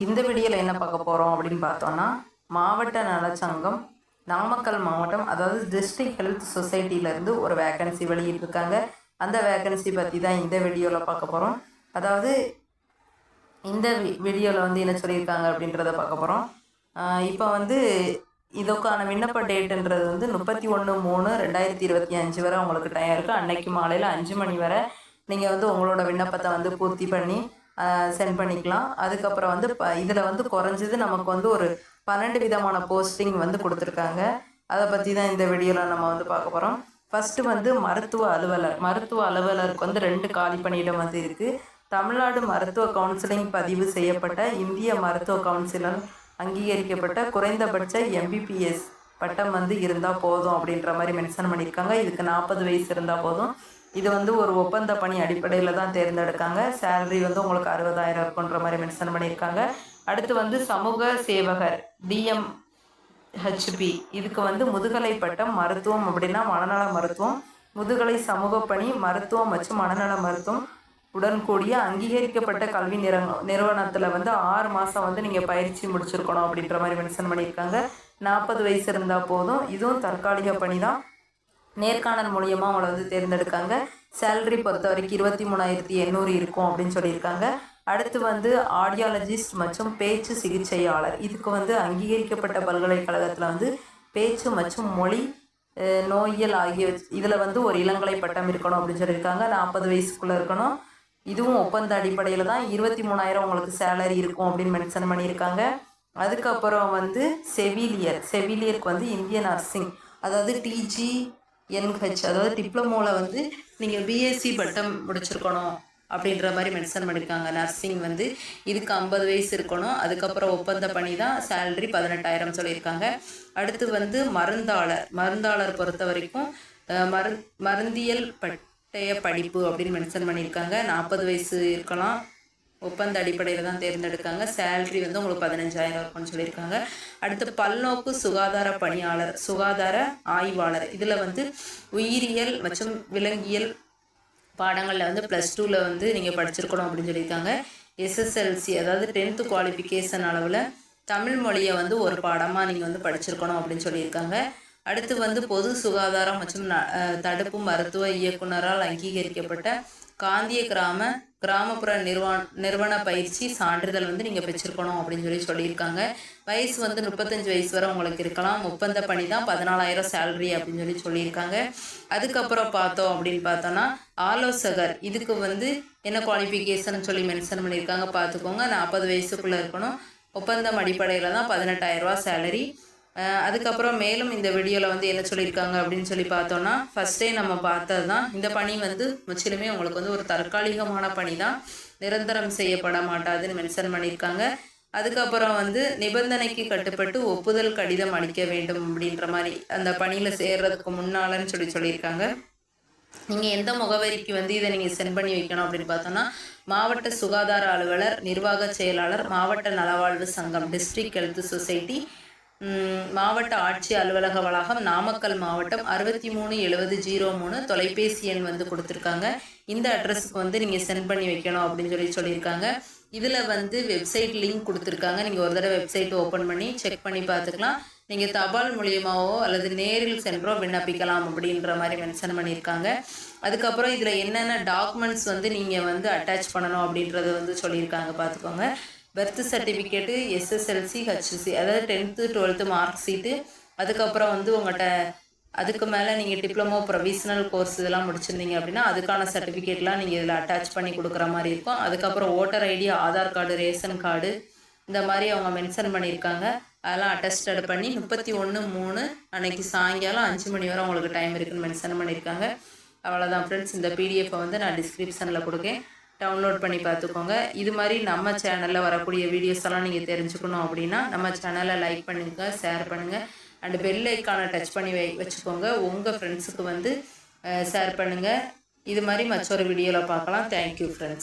இந்த வீடியோவில் என்ன பார்க்க போகிறோம் அப்படின்னு பார்த்தோன்னா மாவட்ட நலச்சங்கம் நாமக்கல் மாவட்டம் அதாவது டிஸ்ட்ரிக்ட் ஹெல்த் சொசைட்டிலேருந்து ஒரு வேக்கன்சி வெளியிட்டிருக்காங்க. அந்த வேக்கன்சி பற்றி தான் இந்த வீடியோவில் பார்க்க போகிறோம் அதாவது இந்த வீடியோவில் வந்து என்ன சொல்லியிருக்காங்க அப்படின்றத பார்க்க போகிறோம் இப்போ வந்து இதுக்கான விண்ணப்ப டேட்டுன்றது வந்து முப்பத்தி ஒன்று மூணு ரெண்டாயிரத்தி இருபத்தி அஞ்சு வரை உங்களுக்கு டைம் இருக்குது அன்னைக்கு மாலையில் அஞ்சு மணி வரை நீங்கள் வந்து உங்களோட விண்ணப்பத்தை வந்து பூர்த்தி பண்ணி சென்ட் பண்ணிக்கலாம். அதுக்கப்புறம் வந்து ப இதில் வந்து குறைஞ்சது நமக்கு வந்து ஒரு பன்னெண்டு விதமான போஸ்டிங் வந்து கொடுத்துருக்காங்க. அதை பற்றி தான் இந்த வீடியோவில் நம்ம வந்து பார்க்க போகிறோம் ஃபஸ்ட்டு வந்து மருத்துவ அலுவலர் மருத்துவ அலுவலருக்கு வந்து ரெண்டு காலி பணியிடம் வந்து இருக்குது தமிழ்நாடு மருத்துவ கவுன்சிலிங் பதிவு செய்யப்பட்ட இந்திய மருத்துவ கவுன்சிலர் அங்கீகரிக்கப்பட்ட குறைந்தபட்ச எம்பிபிஎஸ் பட்டம் வந்து இருந்தால் போதும் அப்படின்ற மாதிரி மென்ஷன் பண்ணியிருக்காங்க. இதுக்கு நாற்பது வயசு இருந்தால் போதும். இது வந்து ஒரு ஒப்பந்த பணி அடிப்படையில் தான் தேர்ந்தெடுக்காங்க. சேலரி வந்து உங்களுக்கு அறுபதாயிரம் இருக்குன்ற மாதிரி மென்ஷன் பண்ணியிருக்காங்க. அடுத்து வந்து சமூக சேவகர் டிஎம் ஹெச்பி இதுக்கு வந்து முதுகலை பட்டம் மருத்துவம் அப்படின்னா மனநல மருத்துவம். முதுகலை சமூக பணி மருத்துவம் மற்றும் மனநல மருத்துவம். உடன் கூடிய அங்கீகரிக்கப்பட்ட கல்வி நிற நிறுவனத்தில் வந்து ஆறு மாதம் வந்து நீங்கள் பயிற்சி முடிச்சிருக்கணும் அப்படின்ற மாதிரி மென்ஷன் பண்ணியிருக்காங்க. நாற்பது வயசு இருந்தால் போதும். இதுவும் தற்காலிக பணி தான். நேர்காணல் மூலியமாக அவங்கள வந்து தேர்ந்தெடுக்காங்க. சேலரி பொறுத்த வரைக்கும் இருபத்தி மூணாயிரத்தி எண்ணூறு இருக்கும் அப்படின்னு சொல்லியிருக்காங்க. அடுத்து வந்து ஆடியாலஜிஸ்ட் மற்றும் பேச்சு சிகிச்சையாளர். இதுக்கு வந்து அங்கீகரிக்கப்பட்ட பல்கலைக்கழகத்தில் வந்து பேச்சு மற்றும் மொழி நோயியல் ஆகிய இதில் வந்து ஒரு இளங்கலை பட்டம் இருக்கணும் அப்படின்னு சொல்லியிருக்காங்க. நாற்பது வயசுக்குள்ளே இருக்கணும். இதுவும் ஒப்பந்த அடிப்படையில் தான் இருபத்தி மூணாயிரம் உங்களுக்கு சேலரி இருக்கும் அப்படின்னு மென்ஷன் பண்ணியிருக்காங்க. அதுக்கப்புறம் வந்து செவிலியர். செவிலியருக்கு வந்து இந்தியன் நர்சிங் அதாவது டிஜி என்ஹெச் அதாவது டிப்ளமோவில் வந்து நீங்கள் பிஎஸ்சி பட்டம் முடிச்சிருக்கணும் அப்படின்ற மாதிரி மென்ஷன் பண்ணியிருக்காங்க நர்சிங் வந்து இதுக்கு ஐம்பது வயசு இருக்கணும். அதுக்கப்புறம் ஒப்பந்த பணி தான் சேலரி பதினெட்டாயிரம் சொல்லியிருக்காங்க. அடுத்து வந்து மருந்தாளர். மருந்தாளர் பொறுத்த வரைக்கும் மரு மருந்தியல் பட்டய படிப்பு அப்படின்னு மென்ஷன் பண்ணியிருக்காங்க. நாற்பது வயசு இருக்கலாம். ஒப்பந்த அடிப்படையில் தான் தேர்ந்தெடுக்காங்க. சேல்ரி வந்து உங்களுக்கு பதினஞ்சாயிரம் இருக்கும்னு சொல்லியிருக்காங்க. அடுத்து பல்நோக்கு சுகாதார பணியாளர் சுகாதார ஆய்வாளர். இதில் வந்து உயிரியல் மற்றும் விலங்கியல் பாடங்களில் வந்து ப்ளஸ் டூவில் வந்து நீங்கள் படிச்சிருக்கணும் அப்படின்னு சொல்லியிருக்காங்க. எஸ்எஸ்எல்சி அதாவது டென்த்து குவாலிஃபிகேஷன் அளவில் தமிழ் மொழியை வந்து ஒரு பாடமாக நீங்கள் வந்து படிச்சிருக்கணும் அப்படின்னு சொல்லியிருக்காங்க. அடுத்து வந்து பொது சுகாதாரம் மற்றும் தடுப்பு மருத்துவ இயக்குனரால் அங்கீகரிக்கப்பட்ட காந்திய கிராம கிராமப்புற நிறுவன நிறுவன பயிற்சி சான்றிதழ் வந்து நீங்கள் பெற்றிருக்கணும் அப்படின்னு சொல்லி சொல்லியிருக்காங்க. வயசு வந்து முப்பத்தஞ்சு வயசு வரை உங்களுக்கு இருக்கலாம். ஒப்பந்த பணி தான் பதினாலாயிரம் சேலரி அப்படின்னு சொல்லி சொல்லியிருக்காங்க. அதுக்கப்புறம் பார்த்தோம் அப்படின்னு பார்த்தோன்னா ஆலோசகர் இதுக்கு வந்து என்ன குவாலிஃபிகேஷன் சொல்லி மென்ஷன் பண்ணியிருக்காங்க. பார்த்துக்கோங்க. நாற்பது வயசுக்குள்ளே இருக்கணும். ஒப்பந்தம் அடிப்படையில் தான் பதினெட்டாயிரரூவா சேலரி அதுக்கப்புறம் மேலும் இந்த வீடியோவில் வந்து என்ன சொல்லியிருக்காங்க அப்படின்னு சொல்லி பார்த்தோன்னா ஃபஸ்ட்டே நம்ம பார்த்தது தான் இந்த பணி வந்து முற்றிலுமே உங்களுக்கு வந்து ஒரு தற்காலிகமான பணி தான் நிரந்தரம் செய்யப்பட மாட்டாதுன்னு மென்ஷன் பண்ணியிருக்காங்க. அதுக்கப்புறம் வந்து நிபந்தனைக்கு கட்டுப்பட்டு ஒப்புதல் கடிதம் அளிக்க வேண்டும் அப்படின்ற மாதிரி அந்த பணியில் சேர்றதுக்கு முன்னாலன்னு சொல்லி சொல்லியிருக்காங்க. நீங்கள் எந்த முகவரிக்கு வந்து இதை நீங்கள் சென்ட் பண்ணி வைக்கணும் அப்படின்னு பார்த்தோன்னா மாவட்ட சுகாதார அலுவலர் நிர்வாக செயலாளர் மாவட்ட நலவாழ்வு சங்கம் டிஸ்ட்ரிக்ட் ஹெல்த் சொசைட்டி மாவட்ட ஆட்சி அலுவலக வளாகம் நாமக்கல் மாவட்டம் அறுபத்தி மூணு எழுபது ஜீரோ மூணு தொலைபேசி எண் வந்து கொடுத்துருக்காங்க. இந்த அட்ரஸுக்கு வந்து நீங்கள் சென்ட் பண்ணி வைக்கணும் அப்படின்னு சொல்லி சொல்லியிருக்காங்க. இதில் வந்து வெப்சைட் லிங்க் கொடுத்துருக்காங்க. நீங்கள் ஒரு தடவை வெப்சைட் ஓப்பன் பண்ணி செக் பண்ணி பார்த்துக்கலாம். நீங்கள் தபால் மூலியமாகவோ அல்லது நேரில் சென்றோ விண்ணப்பிக்கலாம் அப்படின்ற மாதிரி மென்ஷன் பண்ணியிருக்காங்க. அதுக்கப்புறம் இதில் என்னென்ன டாக்குமெண்ட்ஸ் வந்து நீங்கள் வந்து அட்டாச் பண்ணணும் அப்படின்றத வந்து சொல்லியிருக்காங்க. பார்த்துக்கோங்க. பர்த் சர்டிஃபிகேட்டு எஸ்எஸ்எல்சி ஹெச்சி அதாவது டென்த்து டுவெல்த்து மார்க் ஷீட்டு அதுக்கப்புறம் வந்து உங்கள்கிட்ட அதுக்கு மேலே நீங்கள் டிப்ளமோ ப்ரொவிஷனல் கோர்ஸ் இதெல்லாம் முடிச்சிருந்தீங்க அப்படின்னா அதுக்கான சர்டிஃபிகேட்லாம் நீங்கள் இதில் அட்டாச் பண்ணி கொடுக்குற மாதிரி இருக்கும். அதுக்கப்புறம் voter ID Aadhaar card ration card இந்த மாதிரி அவங்க மென்ஷன் பண்ணியிருக்காங்க. அதெல்லாம் அட்டஸ்டட் பண்ணி முப்பத்தி ஒன்று மூணு அன்னைக்கு சாயங்காலம் அஞ்சு மணி வரை உங்களுக்கு டைம் இருக்குன்னு மென்ஷன் பண்ணியிருக்காங்க. அவ்வளோதான் ஃப்ரெண்ட்ஸ் இந்த பிடிஎஃப்பை வந்து நான் டிஸ்கிரிப்ஷனில் கொடுக்கேன். டவுன்லோட் பண்ணி பார்த்துக்கோங்க. இது மாதிரி நம்ம சேனலில் வரக்கூடிய வீடியோஸ் எல்லாம் நீங்கள் தெரிஞ்சுக்கணும் அப்படின்னா நம்ம சேனலை லைக் பண்ணுங்கள் ஷேர் பண்ணுங்கள் அண்டு பெல் ஐக்கானை டச் பண்ணி வை வச்சுக்கோங்க. உங்கள் ஃப்ரெண்ட்ஸுக்கு வந்து ஷேர் பண்ணுங்கள் இது மாதிரி மற்றொரு வீடியோவில் பார்க்கலாம். Thank you friends